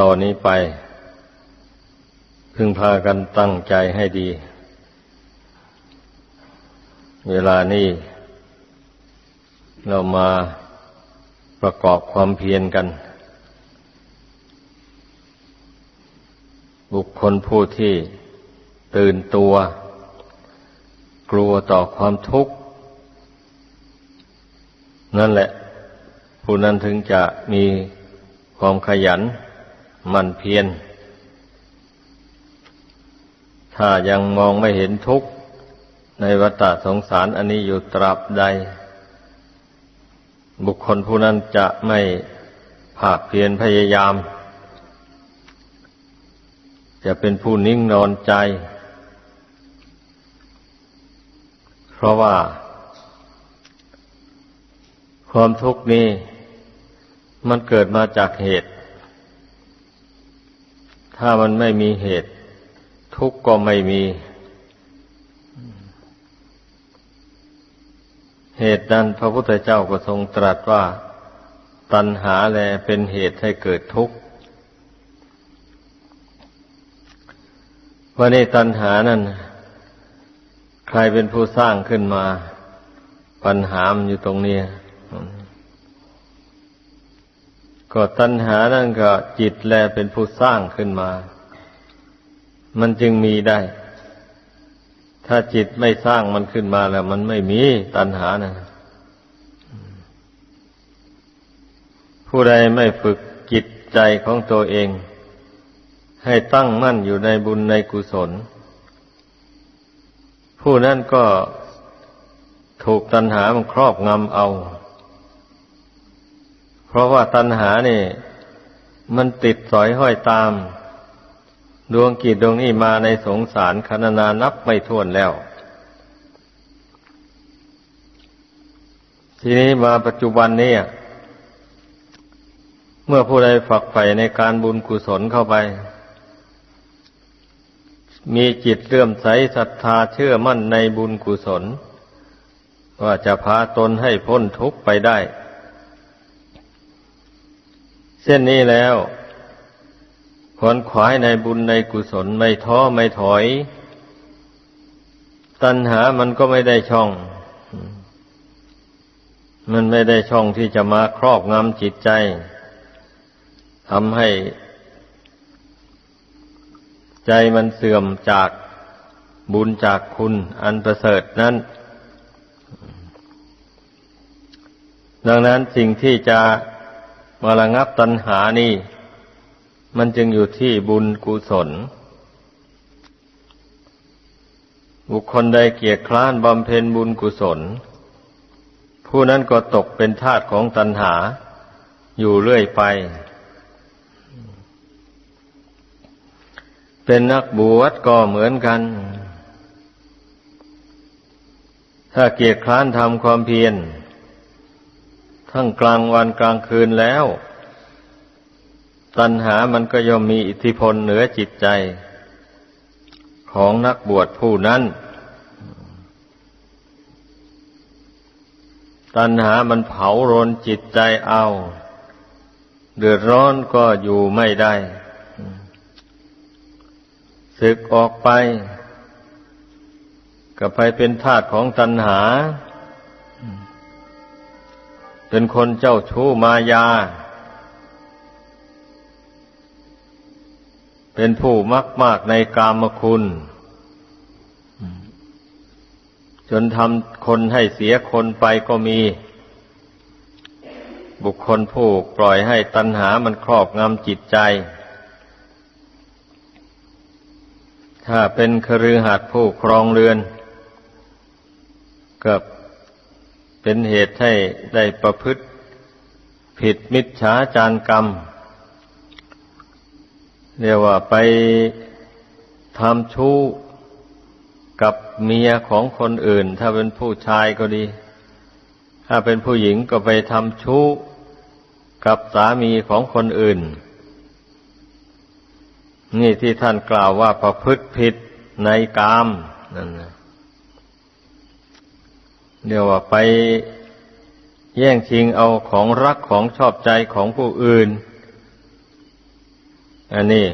ต่อนนี้ไป พึงพากันตั้งใจให้ดี เวลานี้เรามาประกอบความเพียรกัน บุคคลผู้ที่ตื่นตัว กลัวต่อความทุกข์ นั่นแหละ ผู้นั้นถึงจะมีความขยัน มันเพียรถ้ายังมองไม่เห็นทุกข์ในวัฏสงสารอันนี้อยู่ตราบใด บุคคลผู้นั้นจะไม่ภาคเพียรพยายาม จะเป็นผู้นิ่งนอนใจ เพราะว่า ความทุกข์นี้มันเกิดมาจากเหตุ ถ้ามันไม่มีเหตุ ทุกข์ก็ไม่มี เหตุนั้นพระพุทธเจ้าก็ทรงตรัสว่า ตัณหาแลเป็นเหตุให้เกิดทุกข์วันนี้ตัณหานั้นใครเป็นผู้สร้างขึ้นมา ปัญหามันอยู่ตรงนี้ ก็ตัณหานั่นก็จิตแลเป็นผู้สร้างขึ้นมา มันจึงมีได้ ถ้าจิตไม่สร้างมันขึ้นมาแล้ว มันไม่มีตัณหานะผู้ใดไม่ฝึกจิตใจของตัวเอง ให้ตั้งมั่นอยู่ในบุญในกุศล ผู้นั้นก็ถูกตัณหามันครอบงำเอา เพราะว่าตัณหานี่มันติดสอยห้อยตาม ดวงกิจดวงนี้มาในสงสารคณนานับไม่ถ้วนแล้ว ทีนี้มาปัจจุบันนี้เมื่อผู้ใดฝักใฝ่ในการบุญกุศลเข้าไป มีจิตเลื่อมใสศรัทธาเชื่อมั่นในบุญกุศล ว่าจะพาตนให้พ้นทุกข์ไปได้ เส้นนี้แล้วขวนขวายในบุญในกุศลไม่ท้อไม่ถอย ตัณหามันก็ไม่ได้ช่อง มันไม่ได้ช่องที่จะมาครอบงำจิตใจทำให้ใจมันเสื่อมจากบุญจากคุณอันประเสริฐนั้น ดังนั้นสิ่งที่จะ มาระงับตัณหานี่ มันจึงอยู่ที่บุญกุศล บุคคลใดเกียรคร้านบำเพ็ญบุญกุศล ผู้นั้นก็ตกเป็นทาสของตัณหา อยู่เรื่อยไป เป็นนักบวชก็เหมือนกัน ถ้าเกียรคร้านทำความเพียร ทั้งกลางวันกลางคืนแล้ว ตัณหามันก็ย่อมมีอิทธิพลเหนือจิตใจ ของนักบวชผู้นั้น ตัณหามันเผารนจิตใจเอา เดือดร้อนก็อยู่ไม่ได้ศึกออกไป ก็ไปเป็นทาสของตัณหา เป็นคนเจ้าชู้มายา เป็นผู้มักมากในกามคุณ จนทำคนให้เสียคนไปก็มี บุคคลผู้ปล่อยให้ตัณหามันครอบงำจิตใจถ้าเป็นครือหัดผู้ครองเรือนก็ เป็นเหตุให้ได้ประพฤติ ผิดมิจฉาจารกรรม เรียกว่าไปทำชู้กับเมียของคนอื่น ถ้าเป็นผู้ชายก็ดี ถ้าเป็นผู้หญิงก็ไปทำชู้กับสามีของคนอื่น นี่ที่ท่านกล่าวว่าประพฤติผิดในกามนั่นนะ เรียกว่าไปแย่งชิงเอาของรักของชอบใจของผู้อื่น อันนี้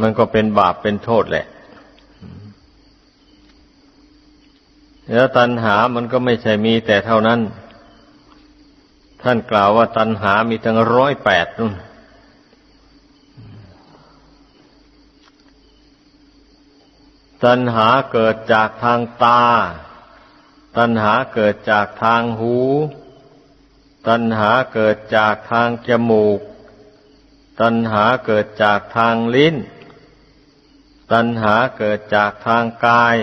มันก็เป็นบาปเป็นโทษแหละ แล้วตัณหามันก็ไม่ใช่มีแต่เท่านั้น ท่านกล่าวว่าตัณหามีทั้งร้อยแปดนู่นตัณหาเกิดจากทางตา ตัณหาเกิดจากทางหู ตัณหาเกิดจากทางจมูก ตัณหาเกิดจากทางลิ้น ตัณหาเกิดจากทางกาย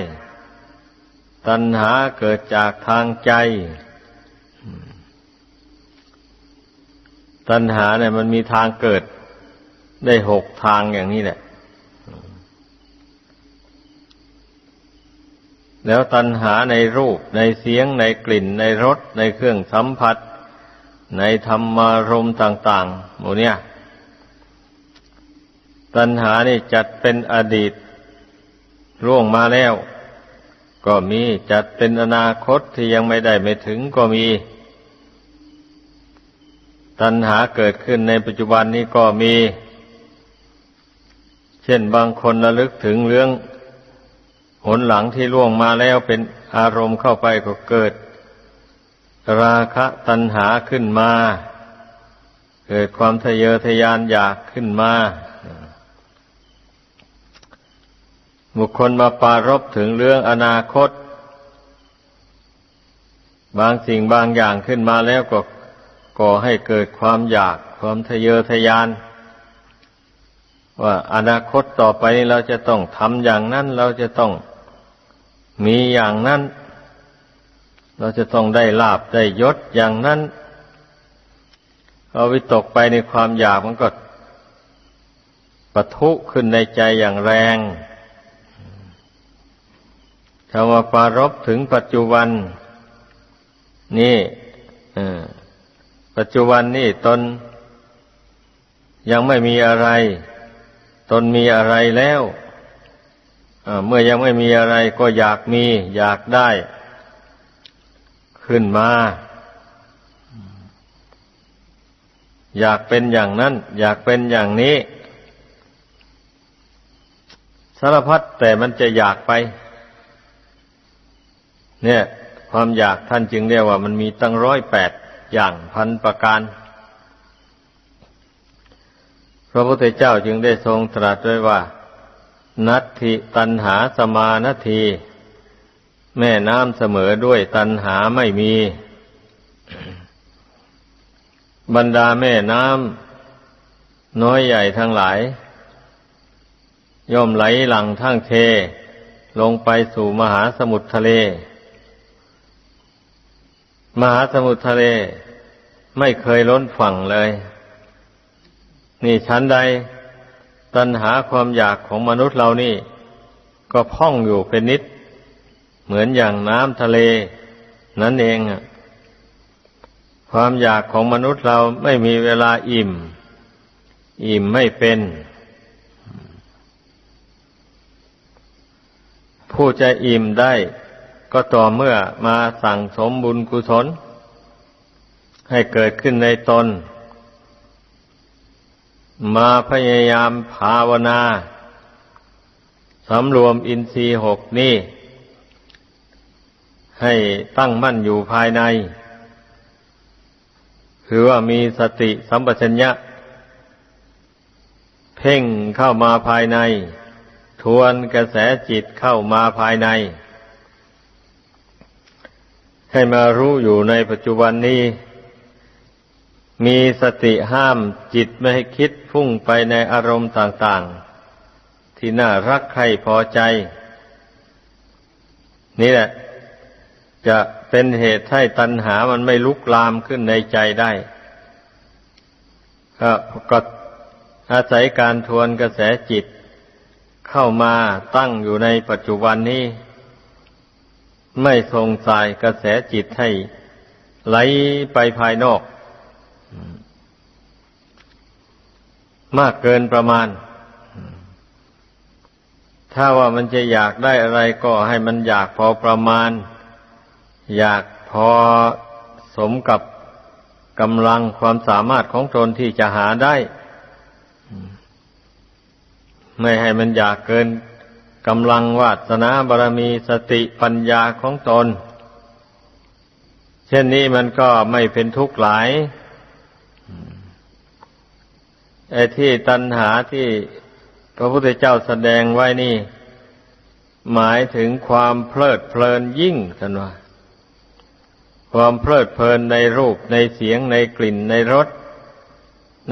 ตัณหาเกิดจากทางใจ ตัณหาเนี่ยมันมีทางเกิดได้หกทางอย่างนี้แหละ แล้วตัณหาในรูป ในเสียง ในกลิ่น ในรส ในเครื่องสัมผัส ในธรรมารมต่างๆหมู่เนี่ย ตัณหานี่จัดเป็นอดีตร่วงมาแล้ว ก็มีจัดเป็นอนาคตที่ยังไม่ได้ไม่ถึงก็มี ตัณหาเกิดขึ้นในปัจจุบันนี้ก็มี เช่นบางคนระลึกถึงเรื่อง หนหลังที่ล่วงมาแล้วเป็นอารมณ์เข้าไปก็เกิด ราคะตัณหาขึ้นมา เกิดความทะเยอทะยานอยากขึ้นมา บุคคลมาปารบถึงเรื่องอนาคต บางสิ่งบางอย่างขึ้นมาแล้วก็ก่อให้เกิดความอยาก ความทะเยอทะยาน ว่าอนาคตต่อไปเราจะต้องทำอย่างนั้นเราจะต้อง มีอย่างนั้น เราจะต้องได้ลาบได้ยศอย่างนั้น เอาวิตกไปในความอยากมันก็ปะทุขึ้นในใจอย่างแรงถ้าว่าปารบถึงปัจจุบัน นี่ปัจจุบันนี่ตนยังไม่มีอะไร ตนมีอะไรแล้ว เมื่อยังไม่มีอะไรก็อยากมี อยากได้ ขึ้นมา อยากเป็นอย่างนั้น อยากเป็นอย่างนี้สารพัดแต่มันจะอยากไป เนี่ย ความอยากท่านจึงเรียกว่ามันมีตั้งร้อยแปดอย่างพันประการพระพุทธเจ้าจึงได้ทรงตรัสไว้ว่า นัตถิตันหาสมานาที แม่น้ำเสมอด้วยตันหาไม่มี บรรดาแม่น้ำน้อยใหญ่ทั้งหลาย ย่อมไหลหลังทั้งเท ลงไปสู่มหาสมุทรทะเล มหาสมุทรทะเล ไม่เคยล้นฝั่งเลย นี่ชั้นใด ตัณหาความอยากของมนุษย์เรานี่ ก็พ่องอยู่เป็นนิด เหมือนอย่างน้ำทะเล นั่นเองความอยากของมนุษย์เราไม่มีเวลาอิ่ม อิ่มไม่เป็น ผู้จะอิ่มได้ ก็ต่อเมื่อมาสั่งสมบุญกุศล ให้เกิดขึ้นในตน มาพยายามภาวนาสำรวมอินทรีย์หกนี้ ให้ตั้งมั่นอยู่ภายใน คือว่ามีสติสัมปชัญญะ เพ่งเข้ามาภายใน ทวนกระแสจิตเข้ามาภายใน ให้มารู้อยู่ในปัจจุบันนี้ มีสติห้ามจิตไม่ให้คิดพุ่งไปในอารมณ์ต่าง ๆ ที่น่ารักใครพอใจ นี่แหละ จะเป็นเหตุให้ตัณหามันไม่ลุกลามขึ้นในใจได้ก็อาศัยการทวนกระแสจิต เข้ามาตั้งอยู่ในปัจจุบันนี้ ไม่ทรงสายกระแสจิตให้ไหลไปภายนอก มากเกินประมาณ ถ้าว่ามันจะอยากได้อะไรก็ให้มันอยากพอประมาณ อยากพอสมกับกำลังความสามารถของตนที่จะหาได้ ไม่ให้มันอยากเกินกำลังวาสนาบารมีสติปัญญาของตน เช่นนี้มันก็ไม่เป็นทุกข์หลาย ไอ้ที่ตัณหาที่พระพุทธเจ้าแสดงไว้นี่ หมายถึงความเพลิดเพลินยิ่งท่านว่าความเพลิดเพลินในรูปในเสียงในกลิ่นในรส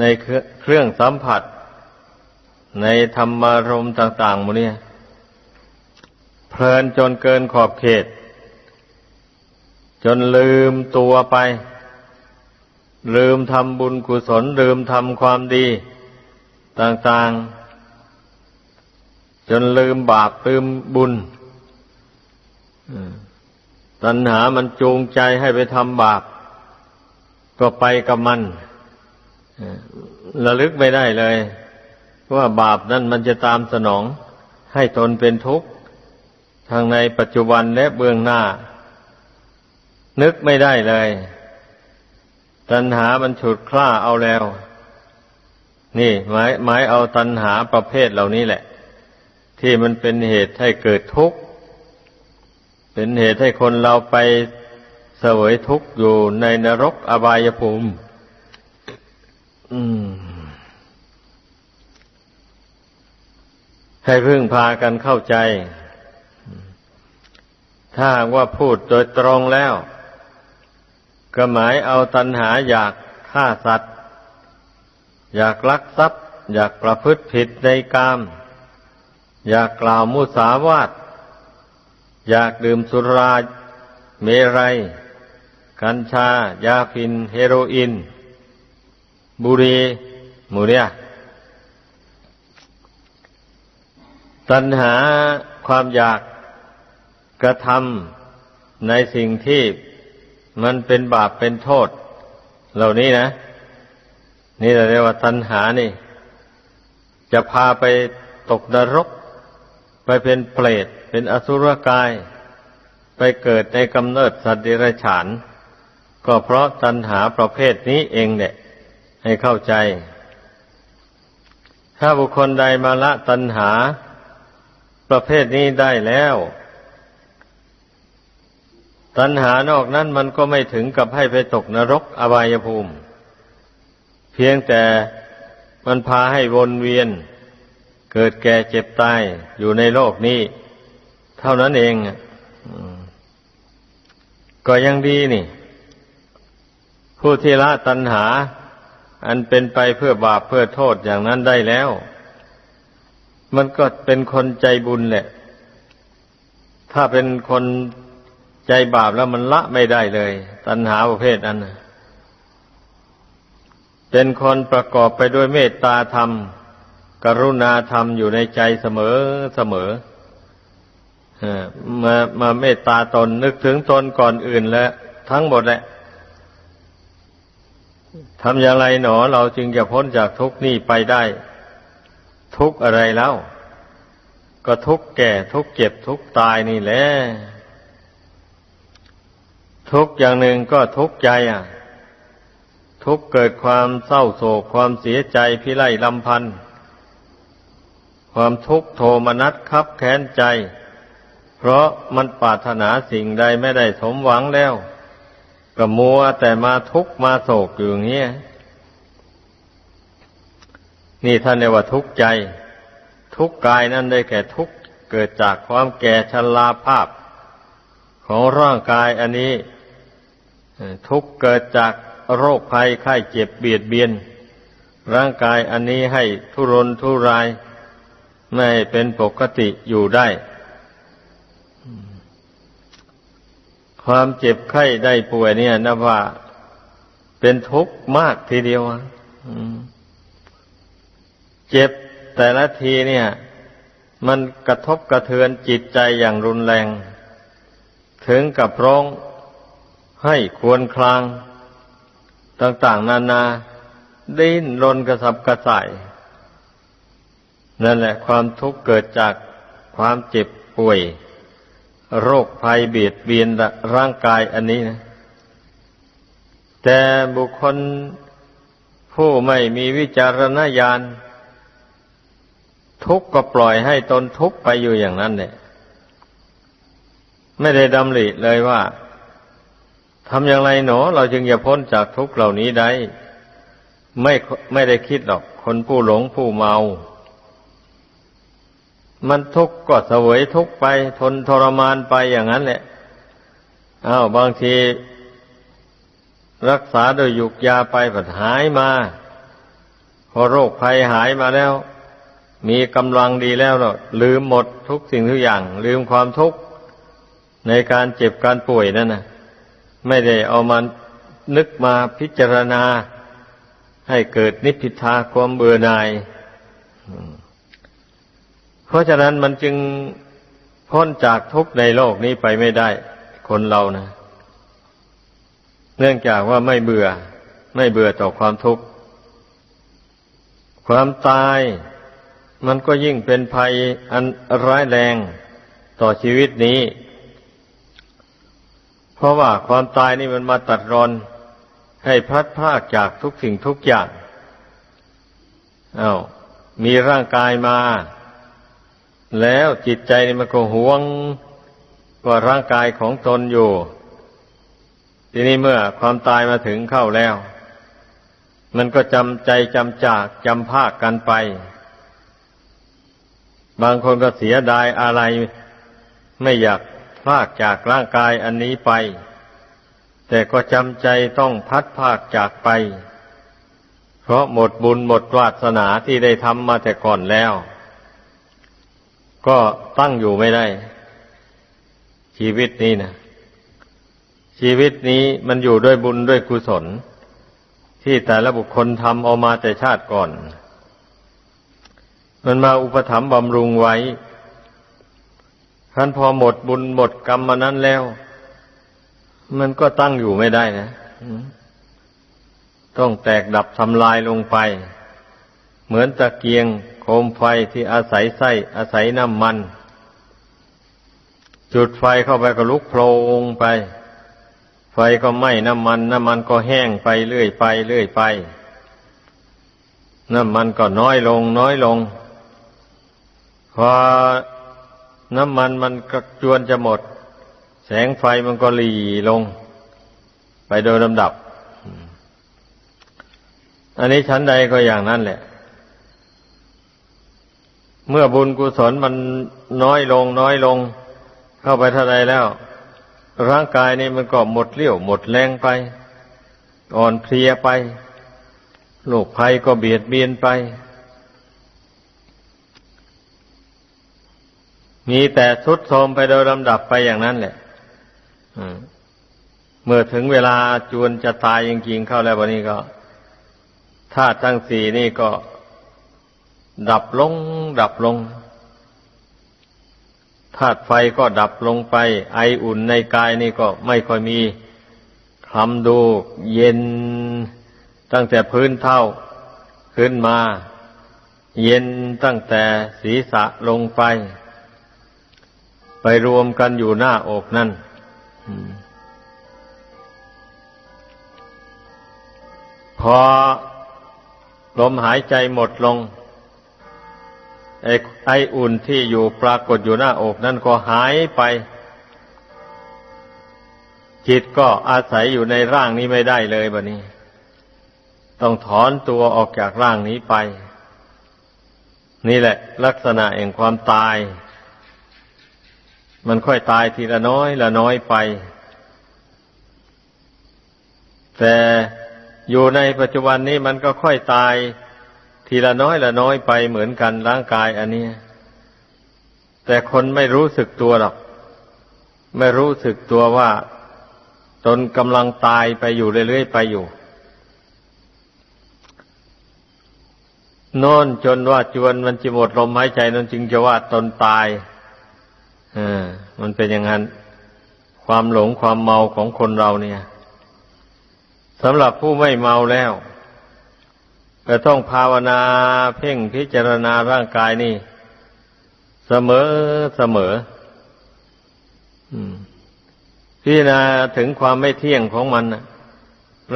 ในเครื่องสัมผัส ในธรรมารมณ์ต่างๆหมดเนี่ยเพลินจนเกินขอบเขต จนลืมตัวไป ลืมทำบุญกุศลลืมทำความดี ต่างๆ จนลืมบาปลืมบุญตัณหามันจูงใจให้ไปทำบาป ก็ไปกับมันระลึกไม่ได้เลย ว่าบาปนั่นมันจะตามสนอง ให้ตนเป็นทุกข์ทางในปัจจุบันและเบื้องหน้า นึกไม่ได้เลย ตัณหามันฉุดคล้าเอาแล้ว นี่หมายหมายเอาตัณหาประเภทเหล่านี้แหละ ที่มันเป็นเหตุให้เกิดทุกข์ เป็นเหตุให้คนเราไปเสวยทุกข์อยู่ในนรกอบายภูมิให้พึ่งพากันเข้าใจ ถ้าว่าพูดโดยตรงแล้ว ก็หมายเอาตัณหาอยากฆ่าสัตว์ อยากลักทรัพย์ อยากประพฤติผิดในกาม อยากกล่าวมุสาวาทอยากดื่มสุราเมรัย กัญชา ยาพิน เฮโรอีนบุรีมูเนี่ยตัณหาความอยากกระทำในสิ่งที่ มันเป็นบาปเป็นโทษ เหล่านี้นะ นี่เราเรียกว่าตัณหานี่ จะพาไปตกนรก ไปเป็นเปรตเป็นอสุรกาย ไปเกิดในกำเนิดสัตว์เดรัจฉาน ก็เพราะตัณหาประเภทนี้เองเนี่ยให้เข้าใจ ถ้าบุคคลใดมาละตัณหา ประเภทนี้ได้แล้ว ตัณหานอกนั้นมันก็ไม่ถึงกับให้ไปตกนรกอบายภูมิ เพียงแต่มันพาให้วนเวียน เกิดแก่เจ็บตายอยู่ในโลกนี้ เท่านั้นเองก็ยังดีนี่ ผู้ที่ละตัณหา อันเป็นไปเพื่อบาปเพื่อโทษอย่างนั้นได้แล้ว มันก็เป็นคนใจบุญแหละ ถ้าเป็นคน ใจบาปแล้วมันละไม่ได้เลย ตัณหาประเภทนั้นเป็นคนประกอบไปด้วยเมตตาธรรม กรุณาธรรมอยู่ในใจเสมอเสมอมามาเมตตาตนนึกถึงตนก่อนอื่นแล้วทั้งหมดแหละทำอย่างไรหนอ เราจึงจะพ้นจากทุกนี้ไปได้ ทุกอะไรแล้ว ก็ทุกแก่ทุกเจ็บทุกตายนี่แหละ ทุกอย่างหนึ่งก็ทุกใจอะ ทุกเกิดความเศร้าโศกความเสียใจพิไรลำพันธ์ความทุกข์โทมนัสคับแค้นใจ เพราะมันปรารถนาสิ่งใดไม่ได้สมหวังแล้ว ก็มัวแต่มาทุกข์มาโศกอยู่อย่างนี้นี่ท่านเรียกว่าทุกข์ใจ ทุกข์กายนั่นได้แก่ทุกข์เกิดจากความแก่ชราภาพ ของร่างกายอันนี้ ทุกเกิดจากโรคภัยไข้เจ็บเบียดเบียน ร่างกายอันนี้ให้ทุรนทุราย ไม่เป็นปกติอยู่ได้ ความเจ็บไข้ได้ป่วยเนี่ยนะว่าเป็นทุกข์มากทีเดียวเจ็บแต่ละทีเนี่ย มันกระทบกระเทือนจิตใจอย่างรุนแรง ถึงกับร้อง ให้ควรคลาง ต่าง ๆ นานาดิ้นรนกระสับกระส่าย นั่นแหละความทุกข์เกิดจากความเจ็บป่วย โรคภัยเบียดเบียนร่างกายอันนี้นะ แต่บุคคลผู้ไม่มีวิจารณญาณ ทุกข์ก็ปล่อยให้ตนทุกข์ไปอยู่อย่างนั้นเนี่ย ไม่ได้ดำริเลยว่า ทำอย่างไรหนอ เราจึงจะพ้นจากทุกข์เหล่านี้ได้ ไม่ไม่ได้คิดหรอก คนผู้หลงผู้เมา มันทุกข์ก็เสวยทุกข์ไป ทนทรมานไปอย่างนั้นแหละอ้าวบางที รักษาโดยหยุกยาไปผัดหายมา พอโรคภัยหายมาแล้ว มีกำลังดีแล้วเนาะลืมหมดทุกสิ่งทุกอย่าง ลืมความทุกข์ในการเจ็บการป่วยนั่นนะ ไม่ได้เอามานึกมาพิจารณา ให้เกิดนิพพิทาความเบื่อหน่าย เพราะฉะนั้นมันจึงพ้นจากทุกข์ในโลกนี้ไปไม่ได้คนเรานะ เนื่องจากว่าไม่เบื่อ ไม่เบื่อต่อความทุกข์ ความตายมันก็ยิ่งเป็นภัยอันร้ายแรงต่อชีวิตนี้ ราะว่าความตายนี่มันมาตัดรอนให้พลัดพรากจากทุกสิ่งทุกอย่างอา้าวมีร่างกายมา แล้วจิตใจนี่มันก็หวงว่าร่างกายของตนอยู่ ทีนี้เมื่อความตายมาถึงเข้าแล้ว มันก็จำใจจำจากจำภาคกันไป บางคนก็เสียดายอะไรไม่อยาก พากจากร่างกายอันนี้ไป แต่ก็จำใจต้องพัดพากจากไป เพราะหมดบุญหมดวาสนาที่ได้ทำมาแต่ก่อนแล้ว ก็ตั้งอยู่ไม่ได้ ชีวิตนี้นะชีวิตนี้มันอยู่ด้วยบุญด้วยกุศล ที่แต่ละบุคคลทำเอามาแต่ชาติก่อน มันมาอุปถัมภ์บำรุงไว้ ท่านพอหมดบุญหมดกรรมมานั้นแล้ว มันก็ตั้งอยู่ไม่ได้นะต้องแตกดับทำลายลงไป เหมือนตะเกียงโคมไฟที่อาศัยไส้อาศัยน้ำมัน จุดไฟเข้าไปก็ลุกโพลงไป ไฟก็ไหม้น้ำมัน น้ำมันก็แห้งไปเรื่อยไปเรื่อยไป น้ำมันก็น้อยลง น้อยลงพอ น้ำมันมันกระจวนจะหมด แสงไฟมันก็หลีลง ไปโดยลำดับ อันนี้ชั้นใดก็อย่างนั้นแหละ เมื่อบุญกุศลมันน้อยลง น้อยลง เข้าไปเท่าใดแล้ว ร่างกายนี่มันก็หมดเลี้ยว หมดแรงไป อ่อนเพลียไปโรคภัยก็เบียดเบียนไป มีแต่ทุดโทมไปโดยลำดับไปอย่างนั้นแหละเมื่อถึงเวลาจวนจะตายจริงๆเข้าแล้ววันนี้ก็ธาตุทั้งสี่นี่ก็ ดับลง ดับลงธาตุไฟก็ดับลงไป ไออุ่นในกายนี่ก็ไม่ค่อยมีคลำดูเย็นตั้งแต่พื้นเท่าขึ้นมา เย็นตั้งแต่ศีรษะลงไป ไปรวมกันอยู่หน้าอกนั่นพอลมหายใจหมดลง ไอ้ไออุ่นที่อยู่ปรากฏอยู่หน้าอกนั่นก็หายไป จิตก็อาศัยอยู่ในร่างนี้ไม่ได้เลยบะนี้ ต้องถอนตัวออกจากร่างนี้ไป นี่แหละ ลักษณะแห่งความตาย มันค่อยตายทีละน้อยละน้อยไป แต่อยู่ในปัจจุบันนี้มันก็ค่อยตายทีละน้อยละน้อยไปเหมือนกันร่างกายอันนี้แต่คนไม่รู้สึกตัวหรอก ไม่รู้สึกตัวว่า ตนกำลังตายไปอยู่เรื่อยๆไปอยู่นอนจนว่าจวนมันจะหมดลมหายใจนั่นจึงจะว่าตนตาย มันเป็นอย่างนั้น ความหลงความเมาของคนเราเนี่ยสำหรับผู้ไม่เมาแล้วก็ต้องภาวนาเพ่งพิจารณาร่างกายนี่ เสมอเสมอพิจารณาถึงความไม่เที่ยงของมัน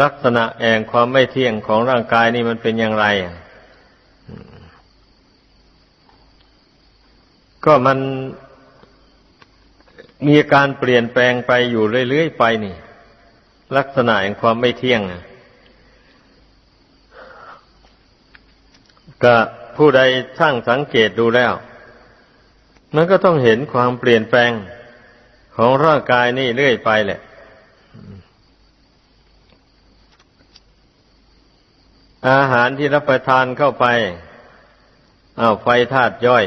ลักษณะแห่งความไม่เที่ยงของร่างกายนี่มันเป็นอย่างไรก็มัน มีการเปลี่ยนแปลงไปอยู่เรื่อยๆไปนี่ ลักษณะแห่งความไม่เที่ยงอะก็ผู้ใดช่างสังเกตดูแล้ว มันก็ต้องเห็นความเปลี่ยนแปลงของร่างกายนี่เรื่อยไปแหละ อาหารที่รับประทานเข้าไปเอาไฟธาตุย่อย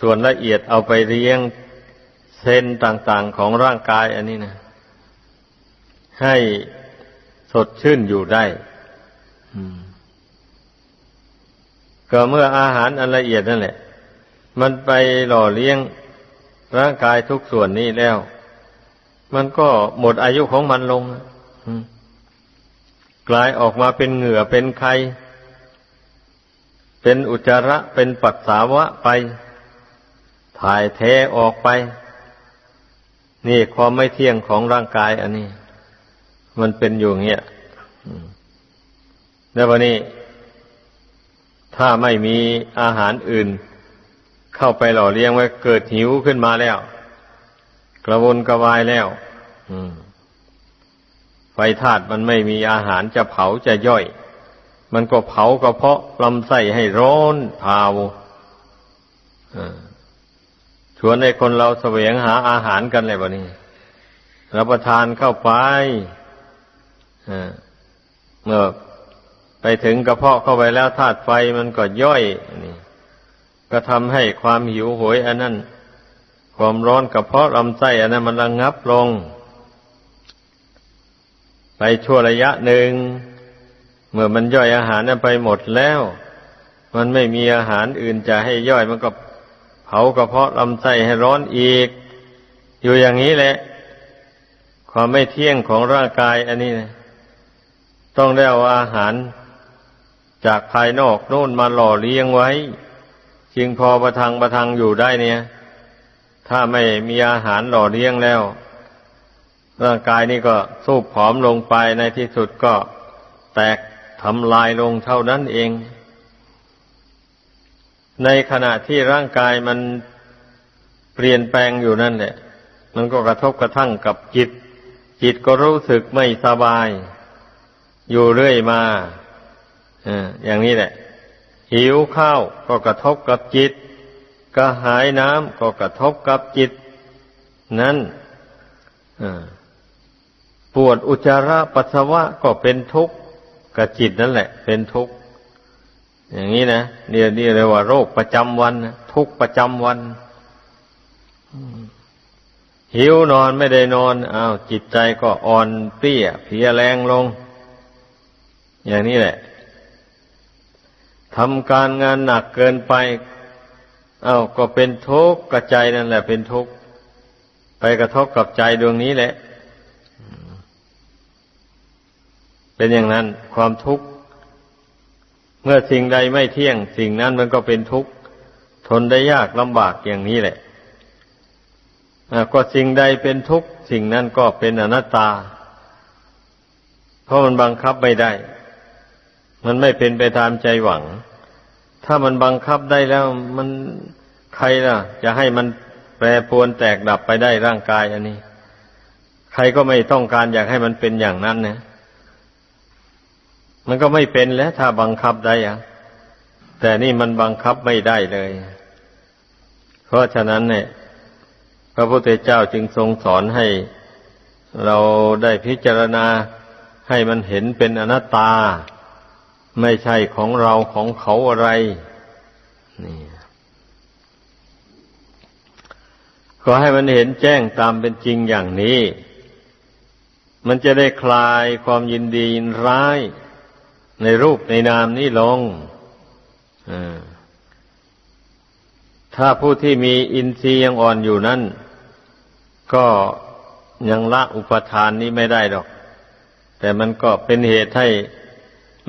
ส่วนละเอียดเอาไปเลี้ยง เซนต่างๆของร่างกายอันนี้นะ ให้สดชื่นอยู่ได้ก็เมื่ออาหารอันละเอียดนั่นแหละ มันไปหล่อเลี้ยงร่างกายทุกส่วนนี้แล้ว มันก็หมดอายุของมันลงกลายออกมาเป็นเหงื่อเป็นไขเป็นอุจจาระเป็นปัสสาวะไป ถ่ายเทออกไป นี่ความไม่เที่ยงของร่างกายอันนี้ มันเป็นอยู่เงี้ยแล้ววันนี้ ถ้าไม่มีอาหารอื่น เข้าไปหล่อเลี้ยงไว้เกิดหิวขึ้นมาแล้ว กระวนกระวายแล้วไฟธาตุมันไม่มีอาหารจะเผาจะย่อย มันก็เผากระเพาะลำไส้ให้ร้อนเผา ชวนให้คนเราเสวงหาอาหารกันเลยวันนี้รับประทานเข้าไปเมื่อไปถึงกระเพาะเข้าไปแล้วธาตุไฟมันก็ย่อยนี่ก็ทำให้ความหิวโหยอันนั้น ความร้อนกระเพาะลำไส้อันนั้นมันระงงับลง ไปชั่วระยะหนึ่ง เมื่อมันย่อยอาหารนั้นไปหมดแล้ว มันไม่มีอาหารอื่นจะให้ย่อยมันก็ เผากระเพาะลำไส้ให้ร้อนอีก อยู่อย่างนี้แหละ ความไม่เที่ยงของร่างกายอันนี้นะต้องได้เอาอาหารจากภายนอกโน่นมาหล่อเลี้ยงไว้ จึงพอประทังประทังอยู่ได้เนี่ย ถ้าไม่มีอาหารหล่อเลี้ยงแล้ว ร่างกายนี่ก็สูบผอมลงไปในที่สุดก็แตกทำลายลงเท่านั้นเอง ในขณะที่ร่างกายมันเปลี่ยนแปลงอยู่นั่นแหละ มันก็กระทบกระทั่งกับจิต จิตก็รู้สึกไม่สบาย อยู่เรื่อยมาอย่างนี้แหละ หิวข้าวก็กระทบกับจิต กระหายน้ำก็กระทบกับจิต นั้นปวดอุจจาระปัสสาวะก็เป็นทุกข์กับจิตนั่นแหละ เป็นทุกข์ อย่างนี้นะเรียกเรียกว่า โรคประจำวัน ทุกประจำวันหิวนอนไม่ได้นอนอ้าวจิตใจก็อ่อนเปรี้ยเพียแรงลง อย่างนี้แหละทำการงานหนักเกินไปอา้าวก็เป็นทุกข์กับใจนั่นแหละ เป็นทุกข์ไปกระทบกับใจดวงนี้แหละ เป็นอย่างนั้นความทุกข์ มื่อสิ่งใดไม่เที่ยง สิ่งนั้นมันก็เป็นทุกข์ทนได้ยากลำบากอย่างนี้แหละก็สิ่งใดเป็นทุกข์สิ่งนั้นก็เป็นอนัตตา เพราะมันบังคับไม่ได้ มันไม่เป็นไปตามใจหวัง ถ้ามันบังคับได้แล้วมันใครล่ะ จะให้มันแปรปรวนแตกดับไปได้ร่างกายอันนี้ ใครก็ไม่ต้องการอยากให้มันเป็นอย่างนั้นนะ มันก็ไม่เป็นแล้ว ถ้าบังคับได้อะแต่นี่มันบังคับไม่ได้เลย เพราะฉะนั้นเนี่ย พระพุทธเจ้าจึงทรงสอนให้เราได้พิจารณาให้มันเห็นเป็นอนัตตา ไม่ใช่ของเราของเขาอะไรนี่ก็ให้มันเห็นแจ้งตามเป็นจริงอย่างนี้ มันจะได้คลายความยินดียินร้าย ในรูปในนามนี้ลงถ้าผู้ที่มีอินทรีย์ยังอ่อนอยู่นั้น ก็ยังละอุปทานนี้ไม่ได้ดอก แต่มันก็เป็นเหตุให้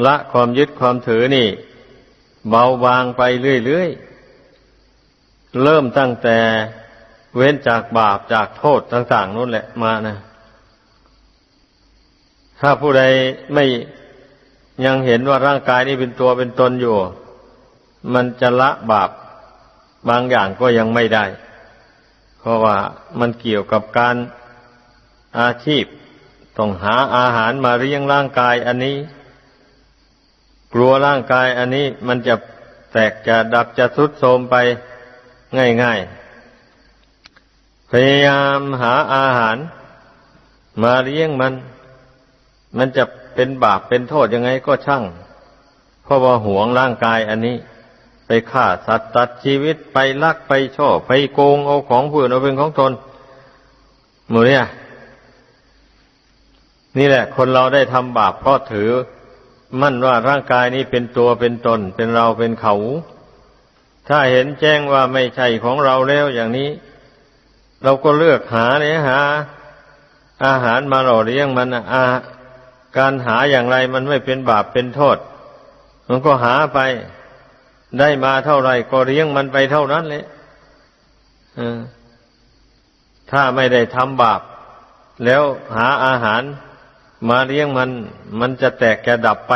ละความยึดความถือนี่ เบาบางไปเรื่อยๆ เริ่มตั้งแต่เว้นจากบาปจากโทษต่าง ๆนู่นแหละมานะ ถ้าผู้ใดไม่ ยังเห็นว่าร่างกายนี้เป็นตัวเป็นตนอยู่ มันจะละบาปบางอย่างก็ยังไม่ได้ เพราะว่ามันเกี่ยวกับการอาชีพ ต้องหาอาหารมาเลี้ยงร่างกายอันนี้ กลัวร่างกายอันนี้มันจะแตกจะดับจะทรุดโทรมไปง่ายๆ พยายามหาอาหาร มาเลี้ยงมัน มันจะ เป็นบาปเป็นโทษยังไงก็ช่าง เพราะว่าหวงร่างกายอันนี้ ไปฆ่าสัตว์ตัดชีวิตไปลักไปช่อไปโกงเอาของผู้อื่นเอาเป็นของตนหมูเนี่ยนี่แหละ คนเราได้ทำบาปเพราะถือ มั่นว่าร่างกายนี้เป็นตัวเป็นตน เป็นเราเป็นเขา ถ้าเห็นแจ้งว่าไม่ใช่ของเราแล้วอย่างนี้ เราก็เลือกหาเนี่ยหา อาหารมาหล่อเลี้ยงมันน่ะอา การหาอย่างไรมันไม่เป็นบาปเป็นโทษ มันก็หาไป ได้มาเท่าไหร่ก็เลี้ยงมันไปเท่านั้นเลยถ้าไม่ได้ทำบาป แล้วหาอาหารมาเลี้ยงมัน มันจะแตกจะดับไป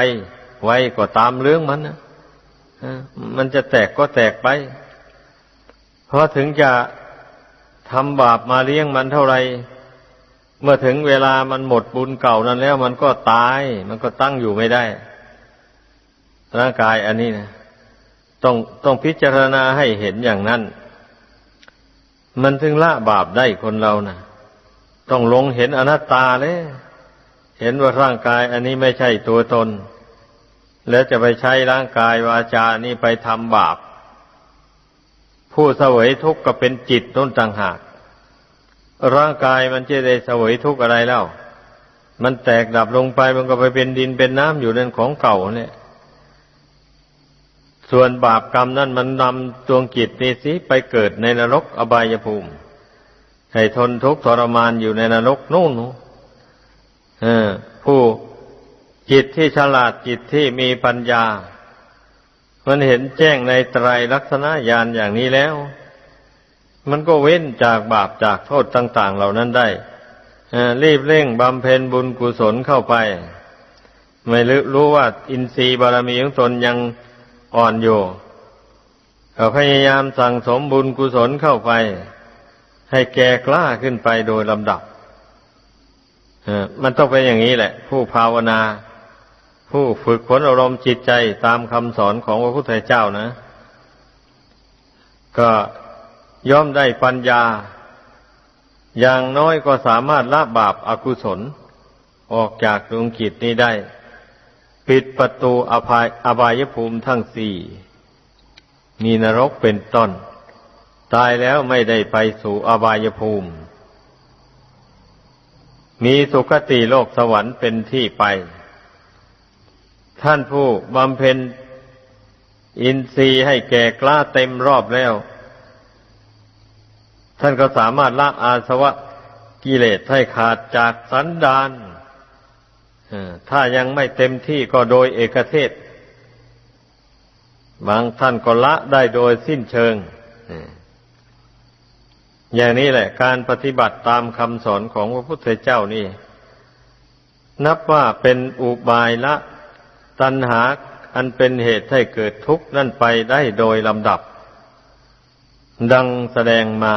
ไว้ก็ตามเรื่องมันนะมันจะแตกก็แตกไป เพราะถึงจะทำบาปมาเลี้ยงมันเท่าไหร่ เมื่อถึงเวลามันหมดบุญเก่านั้นแล้วมันก็ตาย มันก็ตั้งอยู่ไม่ได้ ร่างกายอันนี้นะต้องต้องพิจารณาให้เห็นอย่างนั้น มันถึงละบาปได้คนเรานะต้องลงเห็นอนัตตาเลย เห็นว่าร่างกายอันนี้ไม่ใช่ตัวตน แล้วจะไปใช้ร่างกายวาจานี่ไปทำบาป ผู้เสวยทุกข์ก็เป็นจิตต้นต่างหาก ร่างกายมันจะได้เสวยทุกข์อะไรแล้ว มันแตกดับลงไปมันก็ไปเป็นดินเป็นน้ำอยู่ในของเก่าเนี่ย ส่วนบาปกรรมนั่นมันนำดวงจิตนี้สิไปเกิดในนรกอบายภูมิ ให้ทนทุกข์ทรมานอยู่ในนรกนู่นเออผู้จิตที่ฉลาดจิตที่มีปัญญา มันเห็นแจ้งในไตรลักษณะญาณอย่างนี้แล้ว มันก็เว้นจากบาปจากโทษต่าง ๆ เหล่านั้นได้รีบเร่งบำเพ็ญบุญกุศลเข้าไป ไม่รู้ว่าอินทรีย์บารมีของตนยังอ่อนอยู่ก็พยายามสั่งสมบุญกุศลเข้าไป ให้แก่กล้าขึ้นไปโดยลำดับมันต้องเป็นอย่างนี้แหละ ผู้ภาวนา ผู้ฝึกฝนอารมณ์จิตใจตามคำสอนของพระพุทธเจ้านะ ก็ ย่อมได้ปัญญา อย่างน้อยก็สามารถละบาปอากุศล ออกจากดวงกิจนี้ได้ ปิดประตูอภัยอบายภูมิทั้งสี่ มีนรกเป็นต้น ตายแล้วไม่ได้ไปสู่อบายภูมิ มีสุคติโลกสวรรค์เป็นที่ไป ท่านผู้บำเพ็ญอินทรีย์ให้แก่กล้าเต็มรอบแล้ว ท่านก็สามารถละอาสวะกิเลสให้ขาดจากสันดานถ้ายังไม่เต็มที่ก็โดยเอกเทศ บางท่านก็ละได้โดยสิ้นเชิง อย่างนี้แหละ การปฏิบัติตามคำสอนของพระพุทธเจ้านี่ นับว่าเป็นอุบายละตัณหาอันเป็นเหตุให้เกิดทุกข์นั่นไปได้โดยลำดับ ดังแสดงมา